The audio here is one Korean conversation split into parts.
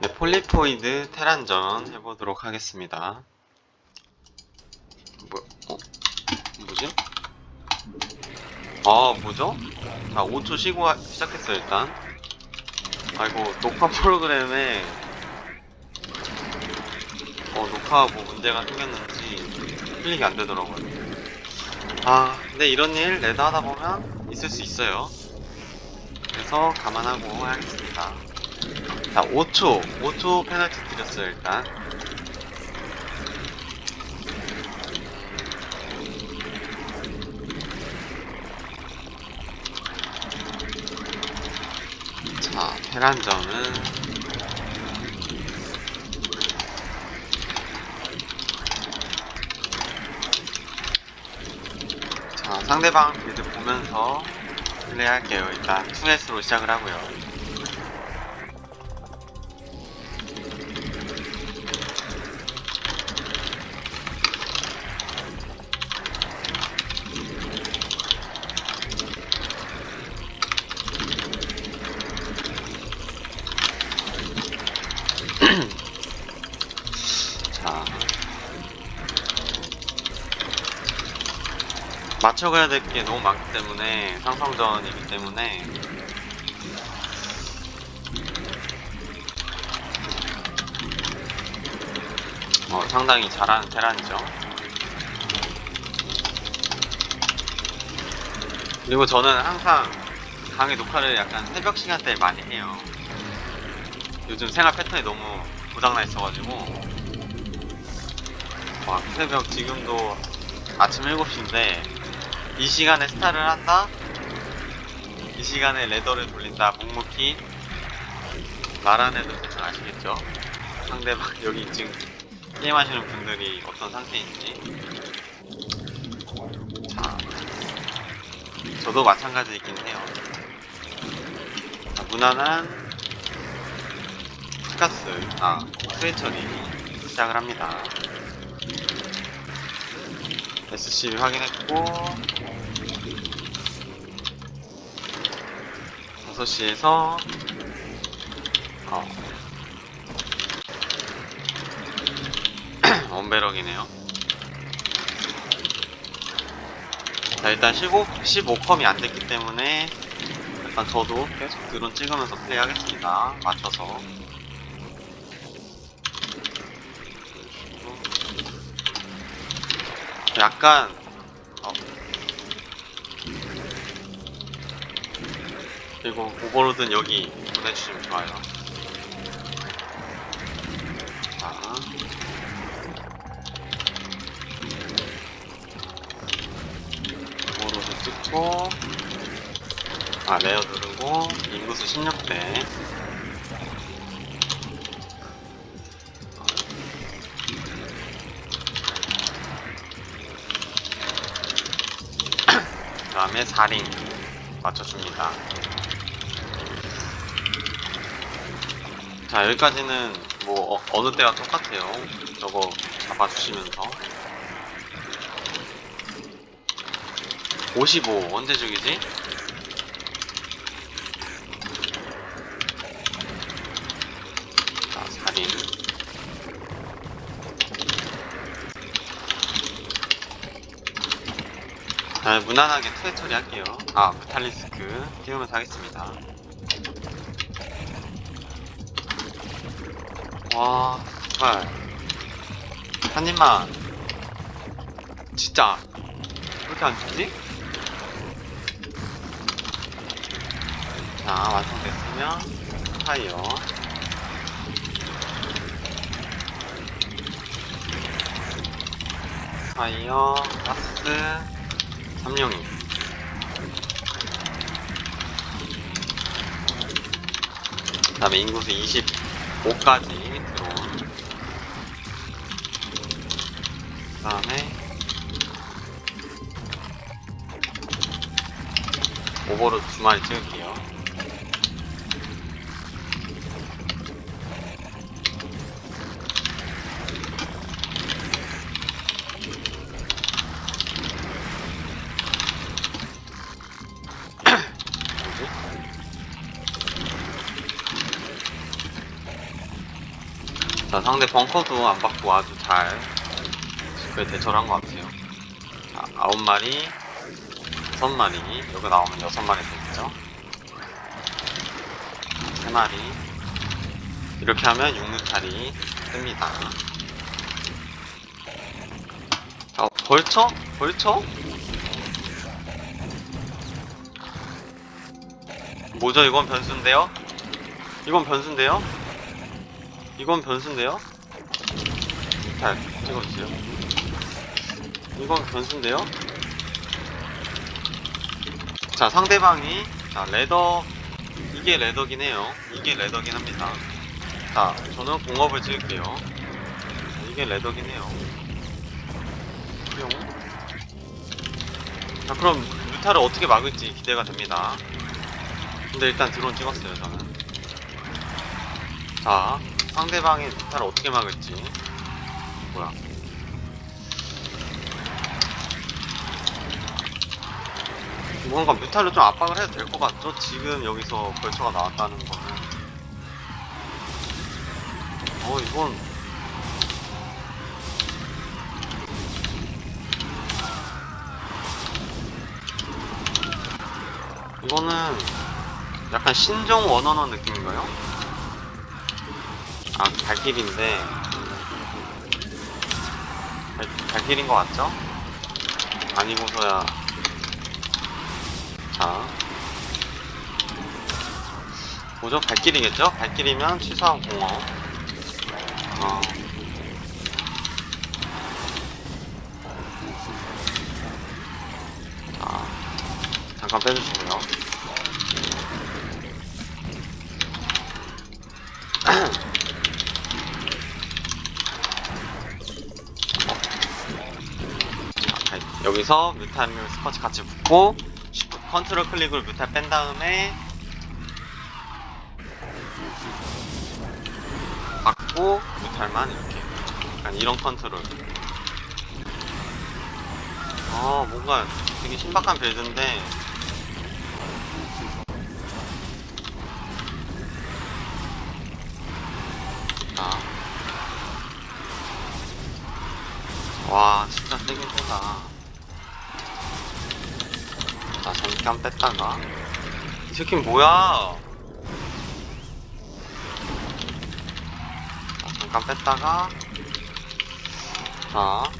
네, 폴리포이드 테란전 해보도록 하겠습니다. 뭐, 어? 뭐지? 아, 뭐죠? 자, 5초 쉬고 하- 시작했어요, 일단. 아이고, 녹화 프로그램에, 어, 녹화 뭐 문제가 생겼는지 클릭이 안 되더라고요. 아, 근데 이런 일 레드 하다 보면 있을 수 있어요. 그래서 감안하고 하겠습니다. 자, 5초, 5초 페널티 드렸어요, 일단. 자, 테란전은 자, 상대방 빌드 보면서 플레이할게요. 일단 2S로 시작을 하고요. 맞춰가야 될 게 너무 많기 때문에 상성전이기 때문에. 어, 상당히 잘하는 테란이죠. 그리고 저는 항상 강의 녹화를 약간 새벽 시간대에 많이 해요. 요즘 생활 패턴이 너무 고장나 있어가지고. 막 새벽 지금도 아침 7시인데 이 시간에 스타를 한다? 이 시간에 레더를 돌린다 묵묵히 말안 해도 아시겠죠? 상대방 여기 지금 게임하시는 분들이 어떤 상태인지 자 저도 마찬가지이긴 해요 자, 무난한 스카스 아 스웨처리 시작을 합니다 SCB 확인했고 6시에서 어. 언베럭이네요. 자 일단 15, 15컴이 안 됐기 때문에 일단 저도 계속 드론 찍으면서 플레이 하겠습니다. 맞춰서 약간 어. 그리고 오버로드는 여기 보내주시면 좋아요. 자. 오버로드 찍고 아 레어 누르고 인구수 16대 다음에 4링 맞춰줍니다. 자, 여기까지는 뭐, 어, 느 때와 똑같아요. 저거 잡아주시면서. 55, 언제 죽이지? 자, 4링. 자, 무난하게 투회 처리할게요. 아, 메탈리스크 띄우면서 하겠습니다. 와, 정말. 한 입만. 진짜. 왜 이렇게 안 죽지? 자, 완성됐으면, 파이어. 파이어, 가스, 삼룡이. 그 다음에 인구수 25까지 들어온. 그 다음에 오버로드 두 마리 찍을게요. 상대 벙커도 안 받고 아주 잘 그에 대처를 한 것 같아요. 자, 아홉 마리, 여섯 마리, 여기 나오면 여섯 마리 되겠죠? 세 마리. 이렇게 하면 6루탈이 뜹니다. 자, 벌쳐? 벌쳐? 뭐죠? 이건 변수인데요? 이건 변수인데요? 이건 변수인데요? 잘 찍어주세요. 이건 변수인데요? 자, 상대방이, 자, 레더, 이게 레더긴 해요. 이게 레더긴 합니다. 자, 저는 공업을 찍을게요. 자, 이게 레더긴 해요. 뿅. 자, 그럼 루타를 어떻게 막을지 기대가 됩니다. 근데 일단 드론 찍었어요, 저는. 자, 상대방의 루타를 어떻게 막을지. 뭐야. 뭔가 뮤탈로 좀 압박을 해도 될 것 같죠? 지금 여기서 벌처가 나왔다는 거는. 어, 이건. 이거는 약간 신종 원원어 느낌인가요? 아, 발길인데. 발, 발길인 것 같죠? 아니고서야. 자. 뭐죠? 발길이겠죠? 발길이면 취사하고 공업. 어. 자, 잠깐 빼주시고요. 자, 여기서 뮤탈을 스퍼치 같이 붙고 컨트롤 클릭으로 뮤탈 뺀 다음에 받고 뮤탈만 이렇게 약간 이런 컨트롤. 아 뭔가 되게 신박한 빌드인데. 자. 와 진짜 세긴 세다 자 잠깐 뺐다가? 이 새끼는 뭐야? 자 잠깐 뺐다가? 자.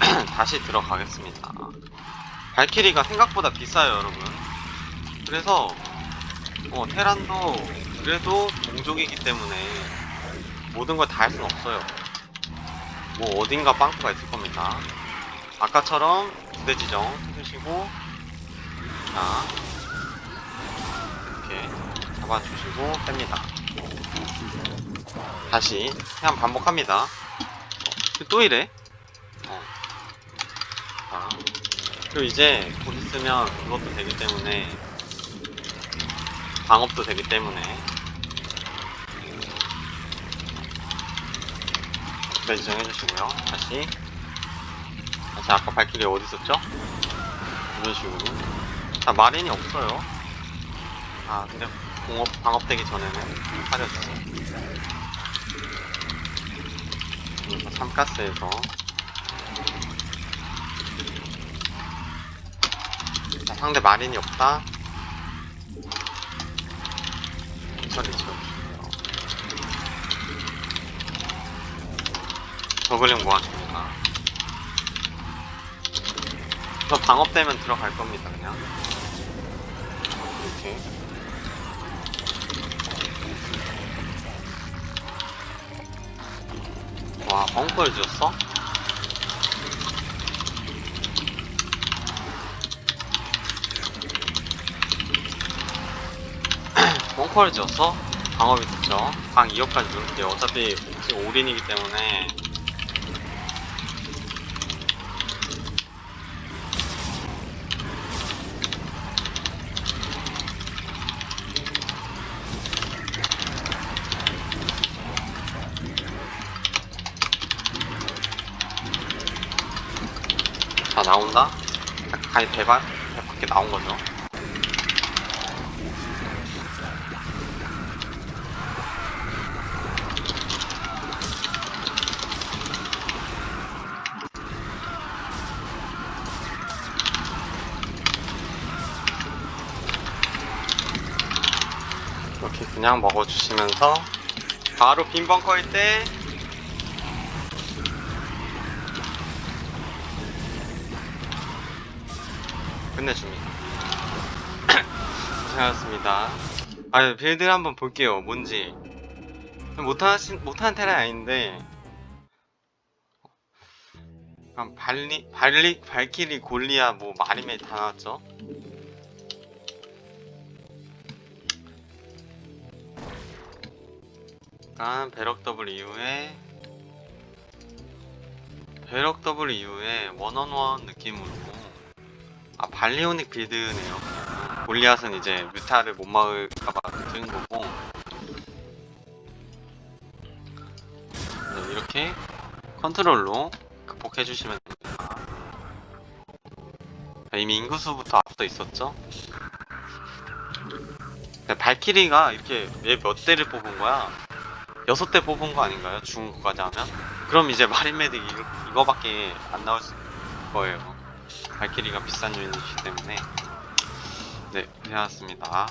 다시 들어가겠습니다. 발키리가 생각보다 비싸요 여러분. 그래서 어, 테란도 그래도 동족이기 때문에 모든 걸 다 할 수는 없어요. 뭐 어딘가 빵꾸가 있을 겁니다. 아까처럼 부대 지정 해주시고 자 이렇게 잡아주시고 뺍니다. 다시 그냥 반복합니다. 어, 또 이래? 어. 자 그리고 이제 곧 있으면 그것도 되기 때문에 방업도 되기 때문에 네, 지정해 주시고요. 다시 다시 아까 발길이 어디 있었죠? 이런 식으로 자 마린이 없어요. 아 근데 공업 방업되기 전에는 사려주세요. 그래서 삼가스에서 자 상대 마린이 없다. 처리 지어주시고요. 저글링 모아줍니다. 저 방업되면 들어갈 겁니다, 그냥. 이렇게. 와, 벙커를 지었어? 벙커를 지었어? 방업이 됐죠. 방 2억까지 누를게요. 어차피 지금 올인이기 때문에 나온다? 아니 배가 밖에 나온 거죠. 이렇게 그냥 먹어주시면서 바로 빈 벙커일 때 끝내줍니다. 고생하셨습니다. 아, 빌드 한번 볼게요. 뭔지. 못하신, 못하는 테란 아닌데, 발리, 발리, 발키리, 골리아, 뭐, 마리멜 다 나왔죠? 일단, 배럭 더블 이후에, 배럭 더블 이후에 원원원 느낌으로, 아, 발리오닉 빌드네요. 골리앗은 이제 뮤타를 못 막을까봐 드는 거고, 네, 이렇게 컨트롤로 극복해 주시면 됩니다. 자, 이미 인구수부터 앞서 있었죠? 네, 발키리가 이렇게 얘 몇 대를 뽑은 거야? 여섯 대 뽑은 거 아닌가요? 죽은 거까지 하면? 그럼 이제 마린메딕 이거, 이거밖에 안 나올 수- 거예요. 발키리가 비싼 유닛이기 때문에. 네, 고생하셨습니다.